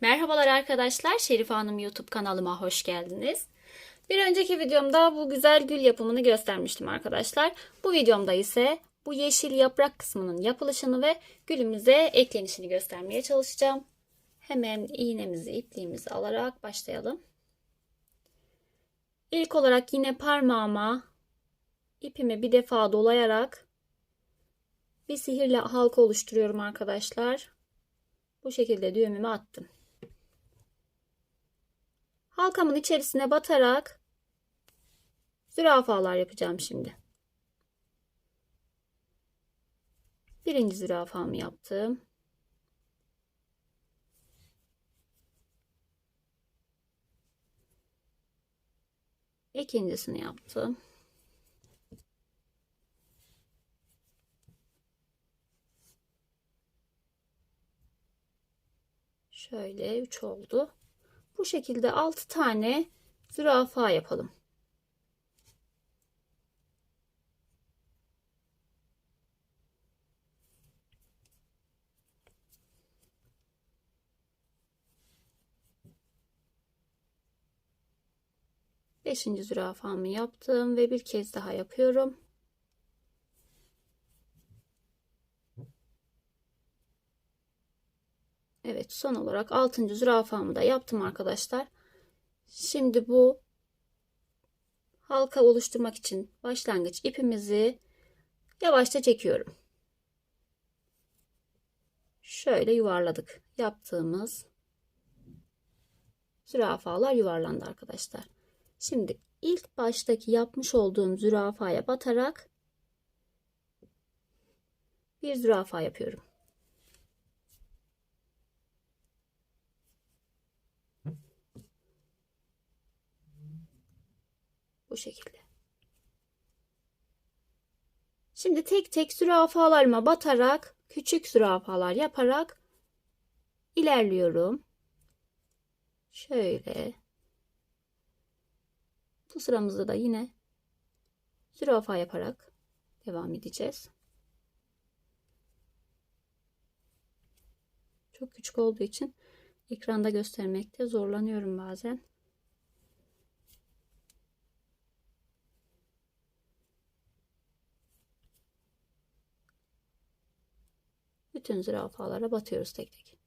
Merhabalar arkadaşlar, Şerif Hanım YouTube kanalıma hoş geldiniz. Bir önceki videomda bu güzel gül yapımını göstermiştim arkadaşlar. Bu videomda ise bu yeşil yaprak kısmının yapılışını ve gülümüze eklenişini göstermeye çalışacağım. Hemen iğnemizi, ipliğimizi alarak başlayalım. İlk olarak yine parmağıma ipimi bir defa dolayarak bir sihirle halka oluşturuyorum arkadaşlar. Bu şekilde düğümümü attım. Halkamın içerisine batarak zürafalar yapacağım şimdi. Birinci zürafamı yaptım. İkincisini yaptım. Şöyle 3 oldu. Bu şekilde 6 tane zürafa yapalım. Beşinci zürafamı yaptım ve bir kez daha yapıyorum. Evet son olarak 6. zürafamı da yaptım arkadaşlar. Şimdi bu halka oluşturmak için başlangıç ipimizi yavaşça çekiyorum. Şöyle yuvarladık. Yaptığımız zürafalar yuvarlandı arkadaşlar. Şimdi ilk baştaki yapmış olduğum zürafaya batarak bir zürafa yapıyorum. Bu şekilde. Şimdi tek tek zürafalarıma batarak küçük zürafalar yaparak ilerliyorum. Şöyle. Bu sıramızda da yine zürafa yaparak devam edeceğiz. Çok küçük olduğu için ekranda göstermekte zorlanıyorum bazen. Bütün zürafalara batıyoruz tek tek.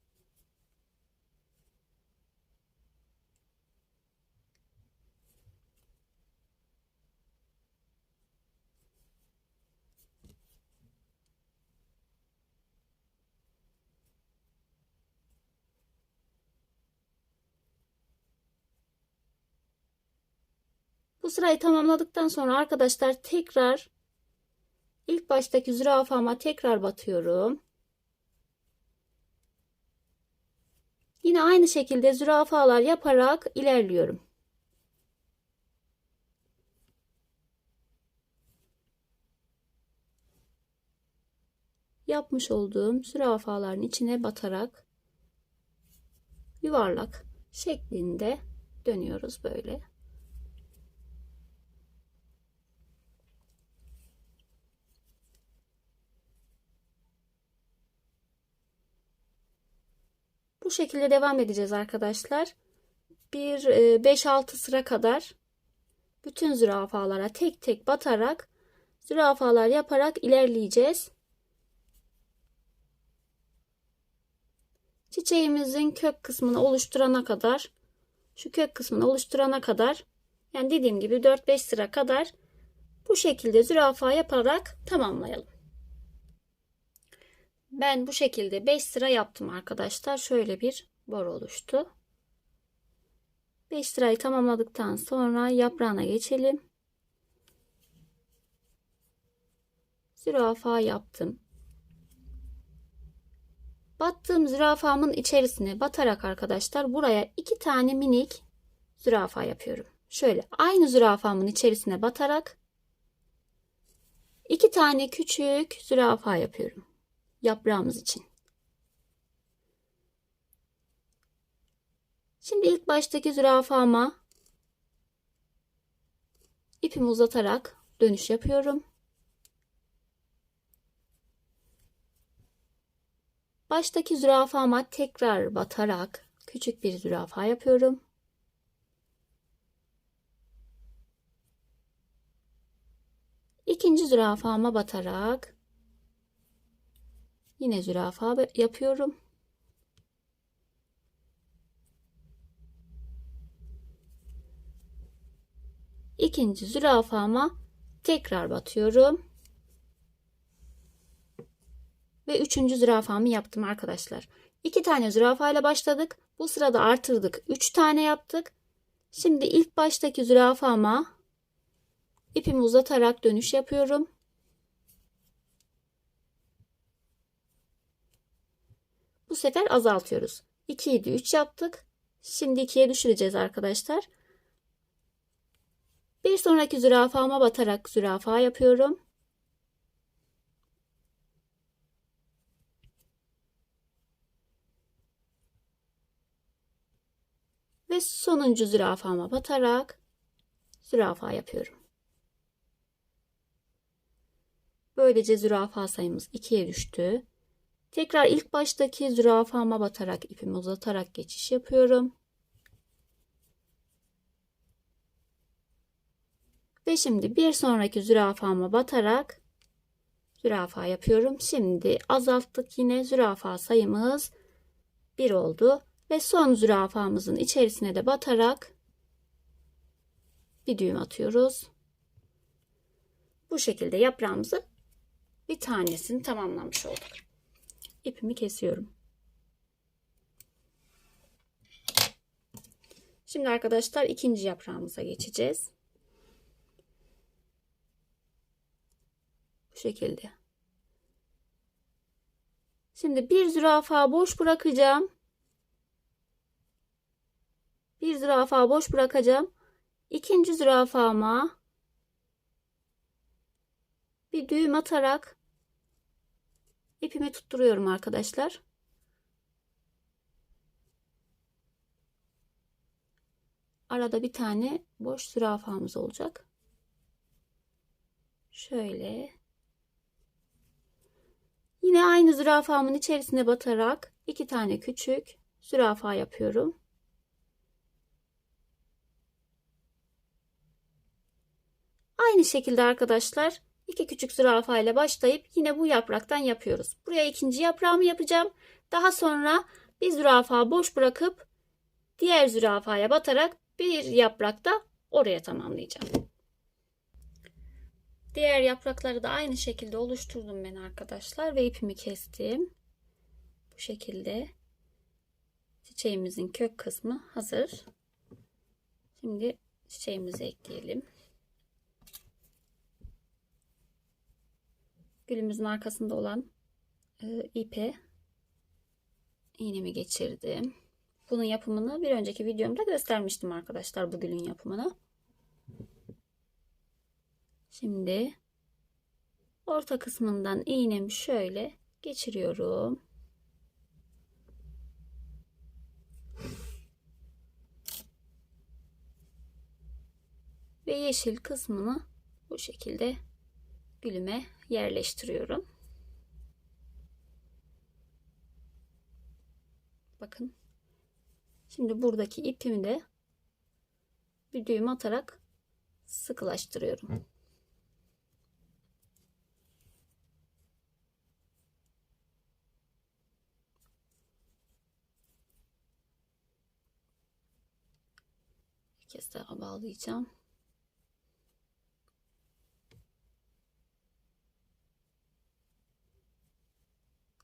Bu sırayı tamamladıktan sonra arkadaşlar tekrar ilk baştaki zürafama tekrar batıyorum. Yine aynı şekilde zürafalar yaparak ilerliyorum. Yapmış olduğum zürafaların içine batarak yuvarlak şeklinde dönüyoruz böyle. Bu şekilde devam edeceğiz arkadaşlar. Bir 5-6 sıra kadar bütün zürafalara tek tek batarak zürafalar yaparak ilerleyeceğiz. Çiçeğimizin kök kısmını oluşturana kadar şu kök kısmını oluşturana kadar yani dediğim gibi 4-5 sıra kadar bu şekilde zürafa yaparak tamamlayalım. Ben bu şekilde 5 sıra yaptım arkadaşlar. Şöyle bir bor oluştu. 5 sırayı tamamladıktan sonra yaprağına geçelim. Zürafa yaptım. Battığım zürafamın içerisine batarak arkadaşlar buraya iki tane minik zürafa yapıyorum. Şöyle aynı zürafamın içerisine batarak iki tane küçük zürafa yapıyorum yaprağımız için. Şimdi ilk baştaki zürafama ipimi uzatarak dönüş yapıyorum. Baştaki zürafama tekrar batarak Küçük bir zürafa yapıyorum. İkinci zürafama batarak yine zürafa yapıyorum. İkinci zürafama tekrar batıyorum. Ve üçüncü zürafamı yaptım arkadaşlar. İki tane zürafa ile başladık. Bu sırada artırdık. Üç tane yaptık. Şimdi ilk baştaki zürafama ipimi uzatarak dönüş yapıyorum. Sefer azaltıyoruz. 2 idi 3 yaptık. Şimdi 2'ye düşüreceğiz arkadaşlar. Bir sonraki zürafama batarak zürafa yapıyorum. Ve sonuncu zürafama batarak zürafa yapıyorum. Böylece zürafa sayımız 2'ye düştü. Tekrar ilk baştaki zürafama batarak ipimi uzatarak geçiş yapıyorum. Ve şimdi bir sonraki zürafama batarak zürafa yapıyorum. Şimdi azalttık yine zürafa sayımız 1 oldu. Ve son zürafamızın içerisine de batarak bir düğüm atıyoruz. Bu şekilde yaprağımızı bir tanesini tamamlamış olduk. İpimi kesiyorum. Şimdi arkadaşlar ikinci yaprağımıza geçeceğiz. Bu şekilde. Şimdi bir zürafa boş bırakacağım. Bir zürafa boş bırakacağım. İkinci zürafama bir düğüm atarak ipimi tutturuyorum arkadaşlar. Arada bir tane boş zürafamız olacak. Şöyle. Yine aynı zürafamın içerisine batarak iki tane küçük zürafa yapıyorum. Aynı şekilde arkadaşlar iki küçük zürafa ile başlayıp yine bu yapraktan yapıyoruz. Buraya ikinci yaprağımı yapacağım. Daha sonra bir zürafa boş bırakıp diğer zürafaya batarak bir yaprakta oraya tamamlayacağım. Diğer yaprakları da aynı şekilde oluşturdum ben arkadaşlar ve ipimi kestim. Bu şekilde çiçeğimizin kök kısmı hazır. Şimdi çiçeğimizi ekleyelim. Gülümüzün arkasında olan e, ipe iğnemi geçirdim. Bunun yapımını bir önceki videomda göstermiştim arkadaşlar bu gülün yapımını. Şimdi orta kısmından iğnemi şöyle geçiriyorum. Ve yeşil kısmını bu şekilde gülüme yerleştiriyorum. Bakın. Şimdi buradaki ipimi de bir düğüm atarak sıkılaştırıyorum. Bir kez daha bağlayacağım.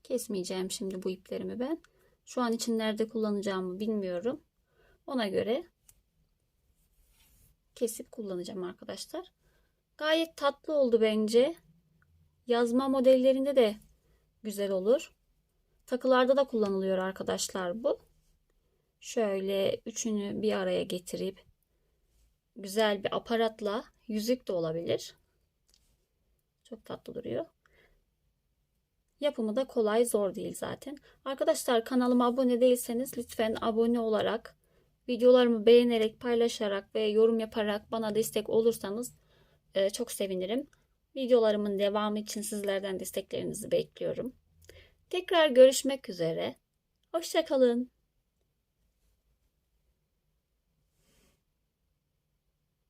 Kesmeyeceğim şimdi bu iplerimi ben. Şu an için nerede kullanacağımı bilmiyorum. Ona göre kesip kullanacağım arkadaşlar. Gayet tatlı oldu bence. Yazma modellerinde de güzel olur. Takılarda da kullanılıyor arkadaşlar bu. Şöyle üçünü bir araya getirip güzel bir aparatla yüzük de olabilir. Çok tatlı duruyor. Yapımı da kolay zor değil zaten. Arkadaşlar kanalıma abone değilseniz lütfen abone olarak videolarımı beğenerek paylaşarak ve yorum yaparak bana destek olursanız e, çok sevinirim. Videolarımın devamı için sizlerden desteklerinizi bekliyorum. Tekrar görüşmek üzere. Hoşçakalın.